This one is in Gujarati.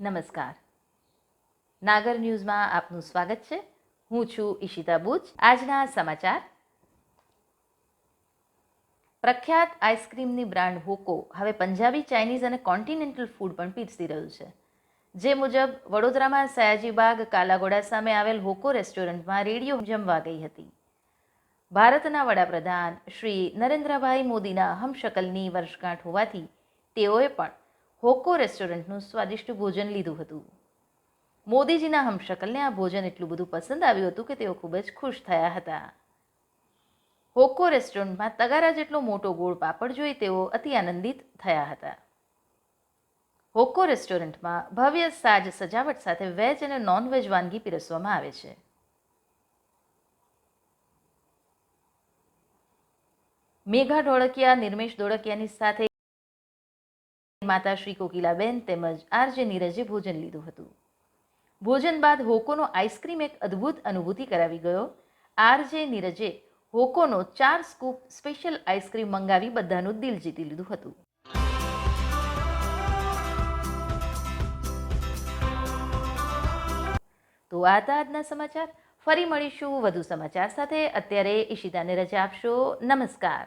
નમસ્કાર. નાગર ન્યૂઝમાં આપનું સ્વાગત છે. હું છું ઈશિતા બુચ આજના સમાચાર. પ્રખ્યાત આઈસ્ક્રીમની બ્રાન્ડ હોકો હવે પંજાબી, ચાઇનીઝ અને કોન્ટિનેન્ટલ ફૂડ પણ પીરસી રહ્યું છે. જે મુજબ, વડોદરામાં સયાજીબાગ કાલાગોડા સામે આવેલ હોકો રેસ્ટોરન્ટમાં રેડિયો જમવા ગઈ હતી. ભારતના વડાપ્રધાન શ્રી નરેન્દ્રભાઈ મોદીના હમશકલની વર્ષગાંઠ હોવાથી તેઓએ પણ હોકો રેસ્ટોરન્ટનું સ્વાદિષ્ટ ભોજન લીધું હતું. મોદીજીના હમશકલને આ ભોજન એટલું બધું પસંદ આવ્યું હતું કે તેઓ ખૂબ જ ખુશ થયા હતા. હોકો રેસ્ટોરન્ટમાં તગારા જેટલો મોટો ગોળ પાપડ જોઈ તેઓ અતિ આનંદિત થયા હતા. હોકો રેસ્ટોરન્ટમાં ભવ્ય સાજ સજાવટ સાથે વેજ અને નોન વેજ વાનગી પીરસવામાં આવે છે. મેઘા ઢોળકિયા, નિર્મેશ ધોળકિયાની સાથે માતા શ્રી કોકિલાબેન તેમજ આરજે નીરજે ભોજન લીધું હતું. ભોજન બાદ હોકોનો આઈસ્ક્રીમ એક અદ્ભુત અનુભૂતિ કરાવી ગયો. આરજે નીરજે હોકોનો ચાર સ્કૂપ સ્પેશિયલ આઈસ્ક્રીમ મંગાવી બધાનું દિલ જીતી લીધું હતું. તો આ હતા આજના સમાચાર. ફરી મળીશું વધુ સમાચાર સાથે. અત્યારે ઈશિતાને રજા આપશો. નમસ્કાર.